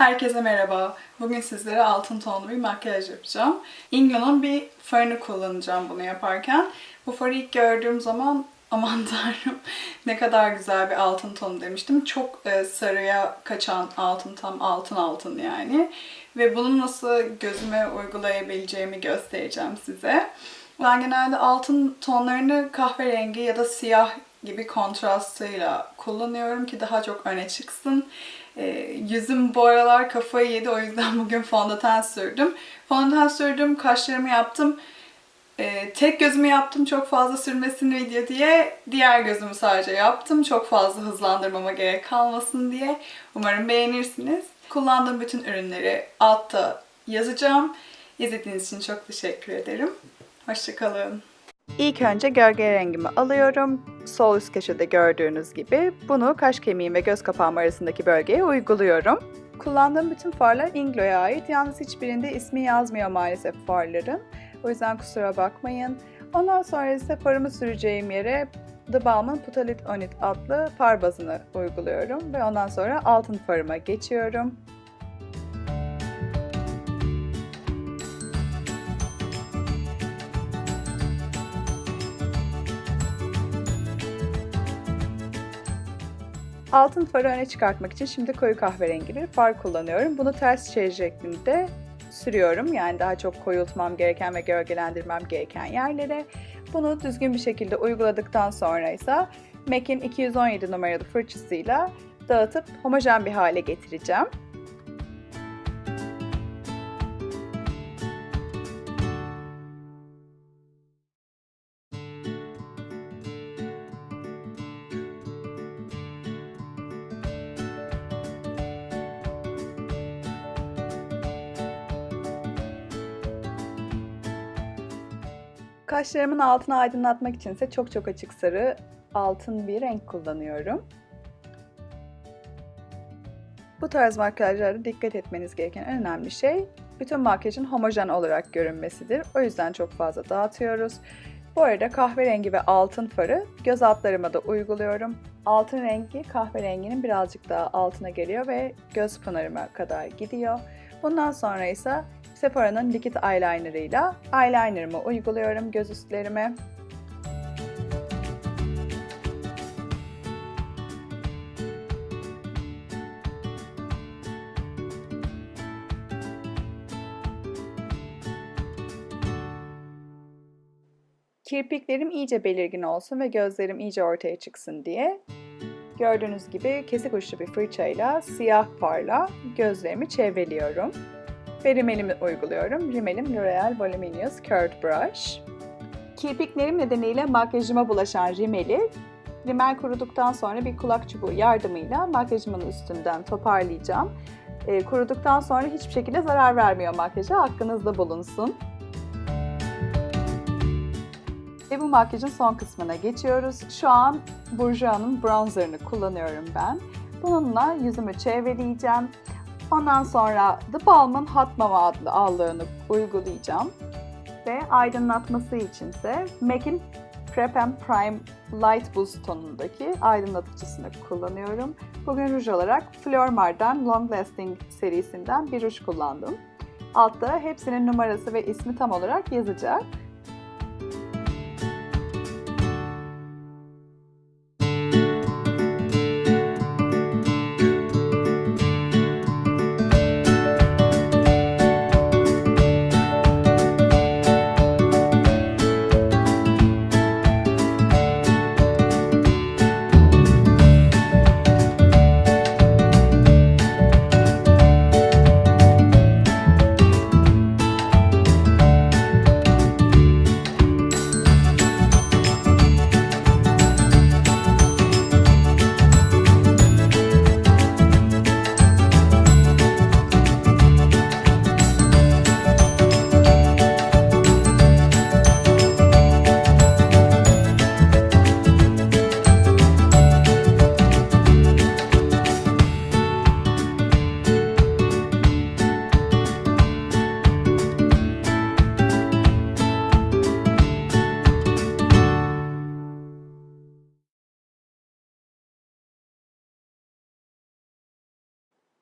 Herkese merhaba. Bugün sizlere altın tonlu bir makyaj yapacağım. Inglo'nun bir farını kullanacağım bunu yaparken. Bu farı ilk gördüğüm zaman aman tanrım ne kadar güzel bir altın tonu demiştim. Çok e, sarıya kaçan altın tam altın altın yani. Ve bunu nasıl gözüme uygulayabileceğimi göstereceğim size. Ben genelde altın tonlarını kahverengi ya da siyah gibi kontrastıyla kullanıyorum ki daha çok öne çıksın. E, yüzüm bu aralar kafayı yedi o yüzden bugün fondöten sürdüm. Fondöten sürdüm, kaşlarımı yaptım. E, tek gözümü yaptım çok fazla sürmesin video diye. Diğer gözümü sadece yaptım. Çok fazla hızlandırmama gerek kalmasın diye. Umarım beğenirsiniz. Kullandığım bütün ürünleri altta yazacağım. İzlediğiniz için çok teşekkür ederim. Hoşçakalın. İlk önce gölge rengimi alıyorum. Sol üst köşede gördüğünüz gibi bunu kaş kemiğim ve göz kapağım arasındaki bölgeye uyguluyorum. Kullandığım bütün farlar Inglo'ya ait. Yalnız hiçbirinde ismi yazmıyor maalesef farların. O yüzden kusura bakmayın. Ondan sonra ise farımı süreceğim yere The Balm'ın Putalit On It adlı far bazını uyguluyorum. Ve ondan sonra altın farıma geçiyorum. Altın farı öne çıkartmak için şimdi koyu kahverengi bir far kullanıyorum. Bunu ters çevir şeklinde sürüyorum. Yani daha çok koyultmam gereken ve gölgelendirmem gereken yerlere. Bunu düzgün bir şekilde uyguladıktan sonra ise MAC'in 217 numaralı fırçasıyla dağıtıp homojen bir hale getireceğim. Kaşlarımın altını aydınlatmak için ise çok çok açık sarı altın bir renk kullanıyorum. Bu tarz makyajlarda dikkat etmeniz gereken en önemli şey bütün makyajın homojen olarak görünmesidir. O yüzden çok fazla dağıtıyoruz. Bu arada kahverengi ve altın farı göz altlarıma da uyguluyorum. Altın rengi kahverenginin birazcık daha altına geliyor ve göz pınarıma kadar gidiyor. Bundan sonra ise Sephora'nın likit eyelinerıyla eyelinerımı uyguluyorum göz üstlerime. Kirpiklerim iyice belirgin olsun ve gözlerim iyice ortaya çıksın diye gördüğünüz gibi kesik uçlu bir fırçayla siyah farla gözlerimi çevreliyorum ve rimelimi uyguluyorum. Rimelim L'Oreal Voluminous Curved Brush. Kirpiklerim nedeniyle makyajıma bulaşan rimeli rimel kuruduktan sonra bir kulak çubuğu yardımıyla makyajımın üstünden toparlayacağım. E, kuruduktan sonra hiçbir şekilde zarar vermiyor makyaja. Hakkınızda bulunsun. Ve bu makyajın son kısmına geçiyoruz. Şu an Bourjois'ın bronzerını kullanıyorum ben. Bununla yüzümü çevreleyeceğim. Ondan sonra The Balm'ın Hot Mama adlı allığını uygulayacağım. Ve aydınlatması içinse MAC'in Prep and Prime Light Boost tonundaki aydınlatıcısını kullanıyorum. Bugün ruj olarak Flormar'dan Long Lasting serisinden bir ruj kullandım. Altta hepsinin numarası ve ismi tam olarak yazacak.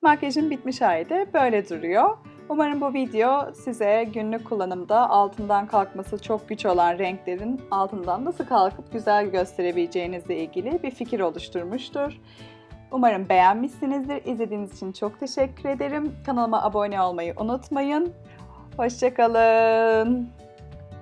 Makyajın bitmiş hali de böyle duruyor. Umarım bu video size günlük kullanımda altından kalkması çok güç olan renklerin altından nasıl kalkıp güzel gösterebileceğinizle ilgili bir fikir oluşturmuştur. Umarım beğenmişsinizdir. İzlediğiniz için çok teşekkür ederim. Kanalıma abone olmayı unutmayın. Hoşçakalın.